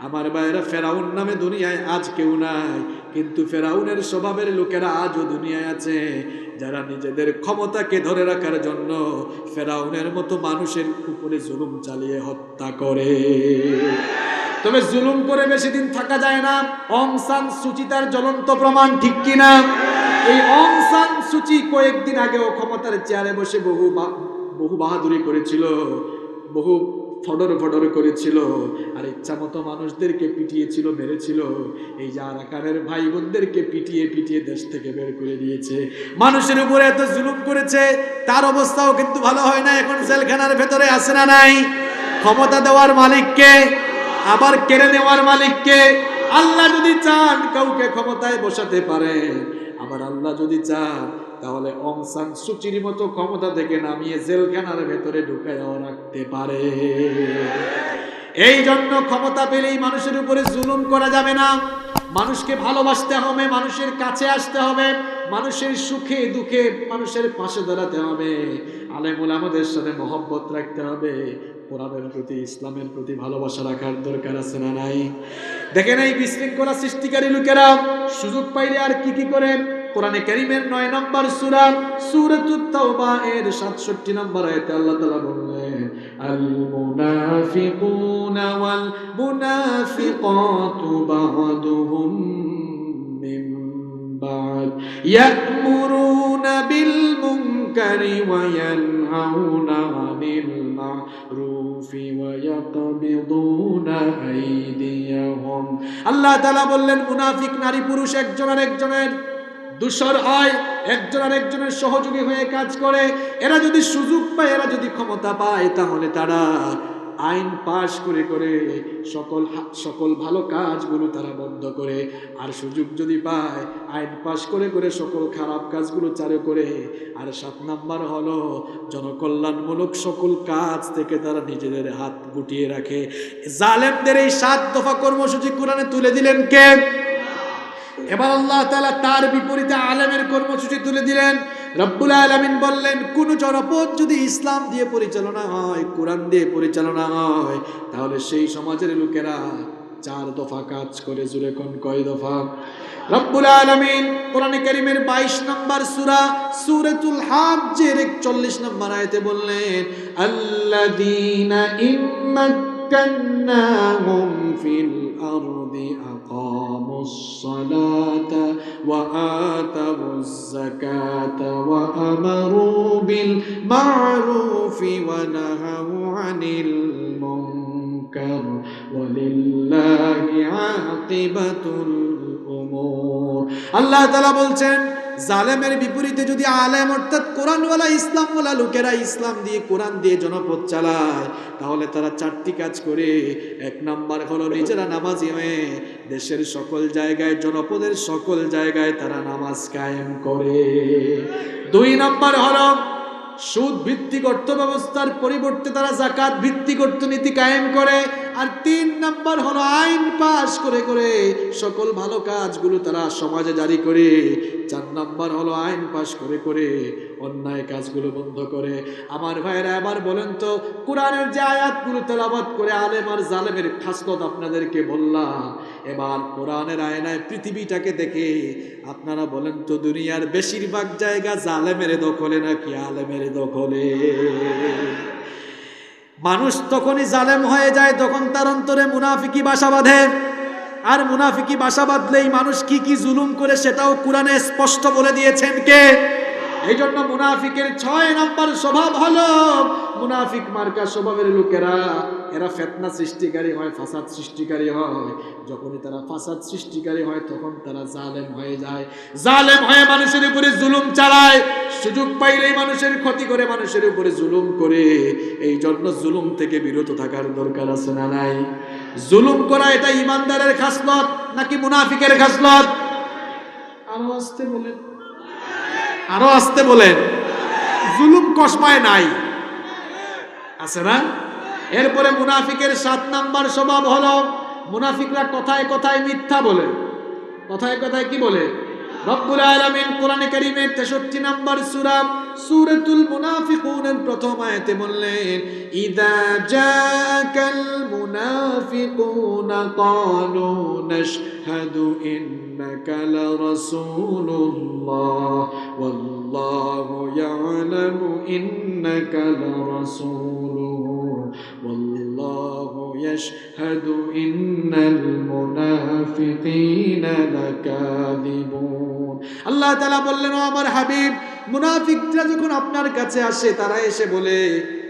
আমার ভাইয়েরা ফেরাউন নামে দুনিয়ায় আজ কেউ নাই। কিন্তু ফেরাউনের স্বভাবের লোকেরা আজও দুনিয়ায় আছে। যারা নিজেদের ক্ষমতাকে ধরে রাখার জন্য ফেরাউনের মতো মানুষের উপরে জুলুম চালিয়ে হত্যা করে। তবে জুলুম করে বেশি দিন থাকা যায় না। অং সান সুচিতার জ্বলন্ত প্রমাণ ঠিক কিনা? এই অং সান সুচি কয়েকদিন আগেও ক্ষমতার চেয়ারে বসে বহু বহু বাহাদুরি করেছিল। বহু ফডর ফডর করেছিল, আর ইচ্ছা মতো মানুষদেরকে পিটিয়েছিল, মেরেছিল। এই যে আরাকানের ভাই বোনদেরকে পিটিয়ে পিটিয়ে দেশ থেকে বের করে দিয়েছে। মানুষের উপরে এত জুলুম করেছে, তার অবস্থাও কিন্তু ভালো হয় না। এখন জেলখানার ভেতরে আসে না নাই? ক্ষমতা দেওয়ার মালিককে, আবার কেড়ে নেওয়ার মালিককে। আল্লাহ যদি চান কাউকে ক্ষমতায় বসাতে পারে আবার আল্লাহ যদি চান তাহলে অং সান সুচির মতো ক্ষমতা থেকে নামিয়ে জেলখানার ভেতরে ঢুকাইয়াও রাখতে পারে। এই জন্য ক্ষমতা পেলেই মানুষের উপরে জুলুম করা যাবে না। মানুষকে ভালোবাসতে হবে, মানুষের কাছে আসতে হবে, মানুষের সুখে দুঃখে মানুষের পাশে দাঁড়াতে হবে। আলেমুল আমাদের সাথে মহব্বত রাখতে হবে। কোরআনের প্রতি, ইসলামের প্রতি ভালোবাসা রাখার দরকার আছে না নাই? দেখেন এই বিশৃঙ্খলা সৃষ্টিকারী লোকেরা সুযোগ পাইলে আর কি কি করে? কোরআনে কারিমের নয় নম্বর সূরা, সূরাতুত তাওবা এর 67 নম্বর আয়াতে আল্লাহ তাআলা বললেন আল ওয়াল মুনাফিকাতু মিন বা'দ বিল মুনকারি ওয়া ইয়ানহাউনা আনিল মা'রুফি ওয়া ইয়াকবিদুনা আইদিয়াহুম। আল্লাহ তাআলা বললেন, মুনাফিক নারী পুরুষ একজন আর দূষর হয়, একজন আর একজনের সহযোগী হয়ে কাজ করে। এরা যদি সুযোগ পায়, এরা যদি ক্ষমতা পায়, তাহলে তারা আইন পাশ করে করে সকল সকল ভালো কাজগুলো তারা বন্ধ করে। আর সুযোগ যদি পায়, আইন পাশ করে করে সকল খারাপ কাজগুলো চালু করে। আর সাত নাম্বার হলো, জনকল্যাণমূলক সকল কাজ থেকে তারা নিজেদের হাত গুটিয়ে রাখে। জালেমদের এই সাত দফা কর্মসূচি কোরআনে তুলে দিলেন কে? এবার আল্লাহ তালা তার বিপরীতে আলেমের কর্মসূচি তুলে দিলেন। রব্বুল আলামিন বললেন, কোন জনপদ যদি ইসলাম দিয়ে পরিচালনা হয়, কোরআন দিয়ে পরিচালনা হয়, তাহলে সেই সমাজের লোকেরা চার দফা কাজ করে, জুড়ে কোন কয় দফা? রব্বুল আলামিন কোরআনে কারীমের 22 নম্বর সূরা, সূরাতুল হাজ্জের 41 নম্বর আয়াতে বললেন, আল্লাযীনা ইম্মাক্কান্নাহুম ফিল আরদি আকামুস সালাতা ওয়া আতাবুজ যাকাতা ওয়া আমারু বিল মা'রুফি ওয়া নাহাউ আনিল মুনকার ওয়ালিল্লাহি আকিবাতুল উমুর আল্লাহ তাআলা বলছেন জালেমের বিপরীতে যদি আলেম অর্থাৎ কোরআনওয়ালা, ইসলামওয়ালা লোকেরা ইসলাম দিয়ে কোরআন দিয়ে জনপদ চালায়, তাহলে তারা চারটি কাজ করে। এক নাম্বার হলো নিজেরা নামাজি হয়ে দেশের সকল জায়গায়, জনপদের সকল জায়গায় তারা নামাজ কায়েম করে। দুই নাম্বার হলো সুদ ভিত্তিক অর্থ ব্যবস্থার পরিবর্তে তারা জাকাত ভিত্তিক অর্থনীতি কায়েম করে। আর তিন নাম্বার হলো আইন পাশ করে করে সকল ভালো কাজগুলো তারা সমাজে জারি করে। চার নাম্বার হলো আইন পাশ করে করে অন্যায় কাজগুলো বন্ধ করে। আমার ভাইয়েরা, এবার বলেন তো, কোরআনের যে আয়াতগুলো তেলাবাদ করে আলেম আর জালেমের খাসলত আপনাদেরকে বললাম, এবার কোরআনের আয়নায় পৃথিবীটাকে দেখে আপনারা বলেন তো, দুনিয়ার বেশিরভাগ জায়গা জালেমের দখলে নাকি আলেমের দখলে? মানুষ তখনই জালেম হয়ে যায় তখন তার অন্তরে মুনাফিকি বাসা বাঁধে। আর মুনাফিকি বাসা বাঁধলেই মানুষ কি কি জুলুম করে সেটাও কোরআনে স্পষ্ট বলে দিয়েছেন কে? এই জন্য মুনাফিকের ছয় নম্বর স্বভাব হলো, মুনাফিক মার্কা স্বভাবের লোকেরা, এরা ফেতনা সৃষ্টিকারী হয়, ফাসাদ সৃষ্টিকারী হয়। যখনই তারা ফাসাদ সৃষ্টিকারী হয়, তখন তারা জালেম হয়ে যায়। জালেম হয়ে মানুষের উপরে জুলুম চালায়, সুযোগ পাইলেই মানুষের ক্ষতি করে, মানুষের উপরে জুলুম করে। এই জন্য জুলুম থেকে বিরত থাকার দরকার আছে না নাই? জুলুম করা এটা ইমানদারের খাসলত নাকি মুনাফিকের খাসলত? আরও আসতে বলেন। আরও আসতে বলেন। জুলুম কসমায় নাই। আছে না? এরপরে মুনাফিকের সাত নাম্বার স্বভাব হলো, মুনাফিকরা কথায় কথায় মিথ্যা বলে। কথায় কথায় কি বলে? রব্বুল আলমিন কোরআনে করিমের তেষট্টি নাম্বার সূরা সূরাতুল মুনাফিকুনের প্রথম আয়াতে বললেন ইদা জাকাল মুনাফিকুনা ক্বালু নাশহাদু ইন্নাকা লারাসূলুল্লাহ ওয়াল্লাহু ইয়ালামু ইন্নাকা লারাসূলুহু ওয়াল্লাহু ইয়াশহাদু ইন্নাল মুনাফিকিনা লাকাযিবুন আল্লাহ তাআলা বললেন আমার হাবিব, মুনাফিকরা যখন আপনার কাছে আসে, তারা এসে বলে,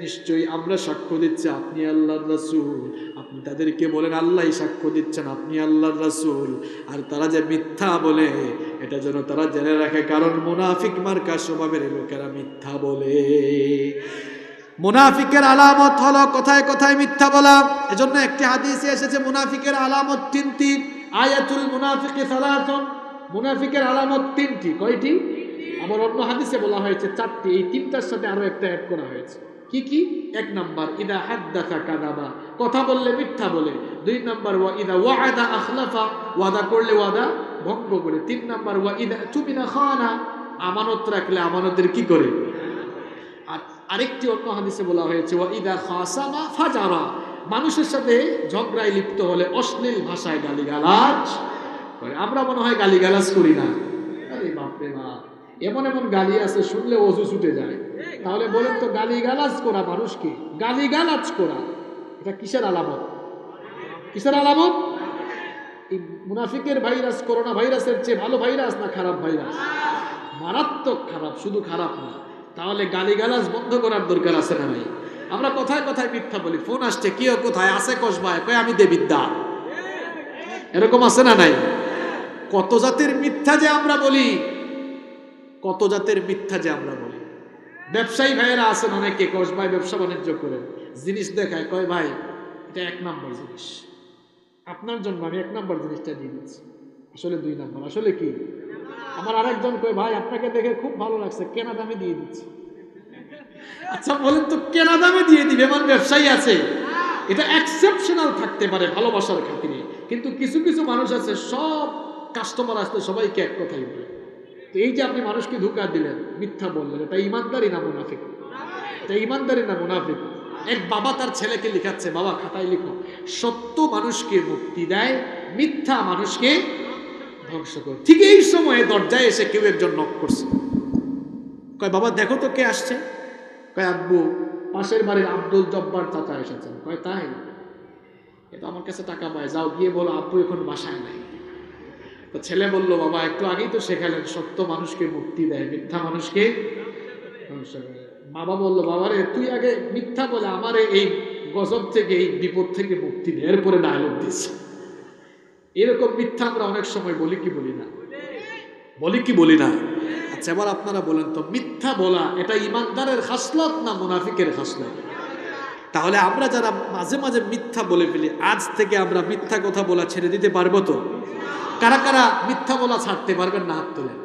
নিশ্চয়ই আমরা সাক্ষ্য দিচ্ছি, আপনি আল্লাহর রাসূল। আপনি তাদেরকে বলেন আল্লাহই সাক্ষ্য দিচ্ছেন, আপনি আল্লাহর রাসূল। আর তারা যে মিথ্যা বলে, এটা যেন তারা জেনে রাখে, কারণ মুনাফিক মার্কা স্বভাবের লোকেরা মিথ্যা বলে। মুনাফিকের আলামত হলো কথায় কথায় মিথ্যা বলা। এজন্য একটি হাদিসে এসেছে, মুনাফিকের আলামত তিনটি। আয়াতুল মুনাফিকে সালাতুন। মুনাফিকের আলামত তিনটি। কয়টি? আবার অন্য হাদিসে বলা হয়েছে চারটি। এই তিনটার সাথে আরও একটা অ্যাড করা হয়েছে। কি কি? এক নাম্বার, ইদা হাদ্দাসা কাদাবা কথা বললে মিথ্যা বলে। দুই নাম্বার ওয়া ইদা ওয়াদা আখলাফা ওয়াদা করলে ওয়াদা ভঙ্গ করে। তিন নাম্বার ওয়া ইদা চুমিনা খানা আমানত রাখলে আমানতের কি করে? আরেকটি অন্য হাদিসে বলা হয়েছে ইদা খাসামা ফাজারা। মানুষের সাথে ঝগড়ায় লিপ্ত হলে অশ্লীল ভাষায় গালিগালাজ করে। আমরা মনে হয় গালিগালাজ করি না। আরে বাপরে বাপ। এমন এমন গালি আছে, শুনলে অজু ছুটে যায়। তাহলে বলেন তো, গালিগালাজ করা মানুষকে গালিগালাজ করা। এটা কিসের আলামত? কিসের আলামত? এই মুনাফিকের ভাইরাস, করোনা ভাইরাসের চেয়ে ভালো ভাইরাস না খারাপ ভাইরাস? মারাত্মক খারাপ, শুধু খারাপ না। তাহলে গালিগালাজ বন্ধ করার দরকার আছে না ভাই আমরা কথায় কথায় মিথ্যা বলি, ফোন আসছে কেউ কোথায়? আছে কসবায়। কয়, আমি দেবিদ্যা। এরকম আছে না নাই? কত জাতের মিথ্যা যে আমরা বলি, কত জাতের মিথ্যা যে আমরা বলি। ব্যবসায়ী ভাইয়েরা আছেন অনেকে কসবায় ব্যবসা বাণিজ্য করেন জিনিস দেখায়, কয়, ভাই, এটা এক নম্বর জিনিস। আপনার জন্য আমি এক নম্বর জিনিসটা দিয়ে দিচ্ছি। আসলে দুই নম্বর। আসলে কি? আমার আরেকজন কয়, ভাই, আপনাকে দেখে খুব ভালো লাগছে, কেনা দামে দিয়ে দিচ্ছি। আচ্ছা বলেন তো, কেনা দামে দিয়ে দিবে এমন ব্যবসায়ী আছে। এটা এক্সেপশনাল থাকতে পারে ভালোবাসার খাতিরে। কিন্তু কিছু কিছু মানুষ আছে, সব কাস্টমার আসলে সবাইকে এক কথাই বলে। তো এই যে আপনি মানুষকে ধোকা দিলেন, মিথ্যা বললেন, এটা ইমানদারি না মুনাফিক? এটা ইমানদারি না মুনাফিক? এক বাবা তার ছেলেকে লিখাচ্ছে, বাবা, খাতায় লিখো। সত্য মানুষকে মুক্তি দেয়, মিথ্যা মানুষকে ধ্বংস করে ঠিক এই সময়ে দরজায় এসে কেউ একজন নক করছে। কয়, বাবা, দেখো তো কে আসছে। কয়, আব্বু, পাশের বাড়ির আব্দুল জব্বার চাচা এসেছেন। কয়, তাই? এটা আমার কাছে টাকা পায়। যাও, গিয়ে বলো, আব্বু এখন বাসায় নাই। তো ছেলে বলল, বাবা, একটু আগেই তো শেখালেন, সত্য মানুষকে মুক্তি দেয়, মিথ্যা মানুষকে। বাবা বলল বাবারে তুই আগে মিথ্যা বলে আমারে এই গজব থেকে, এই বিপদ থেকে মুক্তি দে। এরপরে ডায়লগ দিস এরকম মিথ্যা আমরা অনেক সময় বলি কি বলি না? বলি কি বলি না? আচ্ছা এবার আপনারা বলেন তো, মিথ্যা বলা এটা ইমানদারের হাসলত না মুনাফিকের খাসলত? তাহলে আমরা যারা মাঝে মাঝে মিথ্যা বলে ফেলি, আজ থেকে আমরা মিথ্যা কথা বলা ছেড়ে দিতে পারব তো? কারা কারা মিথ্যা বলা ছাড়তে পারবেন না হাত তোলেন?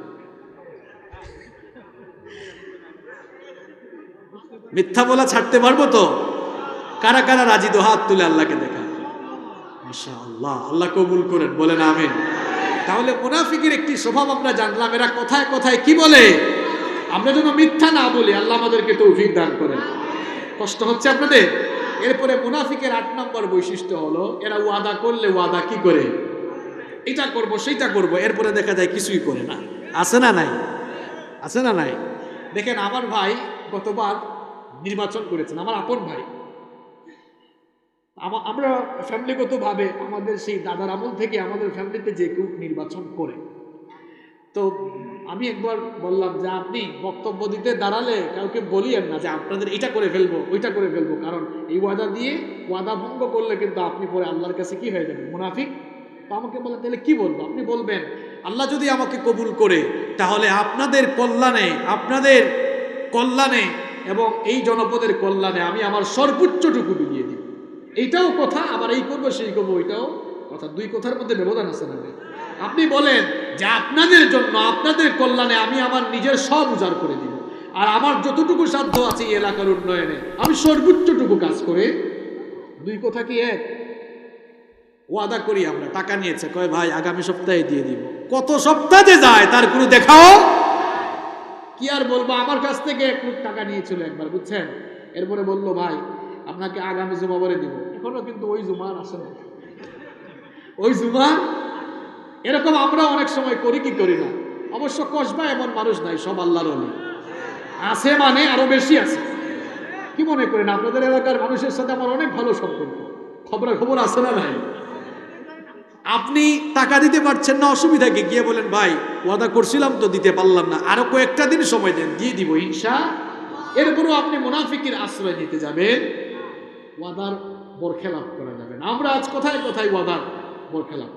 মিথ্যা বলা ছাড়তে পারব তো? কারা কারা রাজি তো হাত তুলে আল্লাহকে দেখা মাশা আল্লাহ আল্লাহ কবুল করেন, বলেন আমিন। তাহলে মুনাফিকের একটি স্বভাব আমরা জানলাম, এরা কথায় কথায় কি বলে? আমরা যেন মিথ্যা না বলি, আল্লাহ আমাদেরকে তৌফিক দান করেন। কষ্ট হচ্ছে আপনাদের? এরপরে মুনাফিকের আট নম্বর বৈশিষ্ট্য হলো, এরা ওয়াদা করলে ওয়াদা কি করে? এটা করব, সেইটা করব, এরপরে দেখা যায় কিছুই করে না। আছে না নাই? আছে না নাই? দেখেন, আমার ভাই গতবার নির্বাচন করেছেন, আমার আপন ভাই। আমরা ফ্যামিলিগতভাবে আমাদের সেই দাদার আমল থেকে আমাদের ফ্যামিলিতে যে কেউ নির্বাচন করে। তো আমি একবার বললাম যে, আপনি বক্তব্য দিতে দাঁড়ালে কাউকে বলিয়েন না যে, আপনাদের এটা করে ফেলব, ওইটা করে ফেলব। কারণ এই ওয়াদা দিয়ে ওয়াদা ভঙ্গ করলে কিন্তু আপনি পরে আল্লাহর কাছে কি হয়ে যাবেন, মুনাফিক? তো আমাকে বলেন তাহলে কি বলব? আপনি বলবেন, আল্লাহ যদি আমাকে কবুল করে, তাহলে আপনাদের কল্যাণে আপনাদের কল্যাণে এবং এই জনপদের কল্যাণে আমি আমার সর্বোচ্চটুকু দিব। এইটাও কথা, আবার এই করব, সেই করব ওইটাও কথা। দুই কথার মধ্যে ব্যবধান আছে না আপনি বলেন যে আপনাদের জন্য, আপনাদের কল্যাণে আমি আমার নিজের সব উজাড় করে দিব। আর আমার যতটুকু সাধ্য আছে এই এলাকার উন্নয়নে, আমি সর্বোচ্চটুকু কাজ করে দুই কথা কি এক? ওয়াদা করি আমরা, টাকা নিয়েছে, কয় ভাই, আগামী সপ্তাহে দিয়ে দিব। কত সপ্তাহে যায়, তার কোনো দেখাও? কি আর বলব, আমার কাছ থেকে একটু টাকা নিয়েছিল একবার, বুঝছেন? এরপরে বলল, ভাই, আপনাকে আগামী জুমা বলে দিব। এখনও কিন্তু ওই জুমান আসে না। ওই জুমান এরকম আমরা অনেক সময় করি, কি করি না? অবশ্য কসবা এমন মানুষ নাই, সব আল্লাহর আছে মানে আরও বেশি আছে। কি মনে করেন, আপনাদের এলাকার মানুষের সাথে আমার অনেক ভালো সম্পর্ক। খবরা খবর আছে না নাই? আপনি টাকা দিতে পারছেন না, অসুবিধা কি? গিয়ে বলেন, ভাই, ওয়াদা করছিলাম তো দিতে পারলাম না। আরও কয়েকটা দিন সময় দেন, দিয়ে দিব, ইনশা এরপরও আপনি মুনাফিকের আশ্রয় নিতে যাবেন। ওয়াদার বরখেলাপ করা যাবে না আমরা আজ কোথায় কোথায় ওয়াদার বরখেলাপ?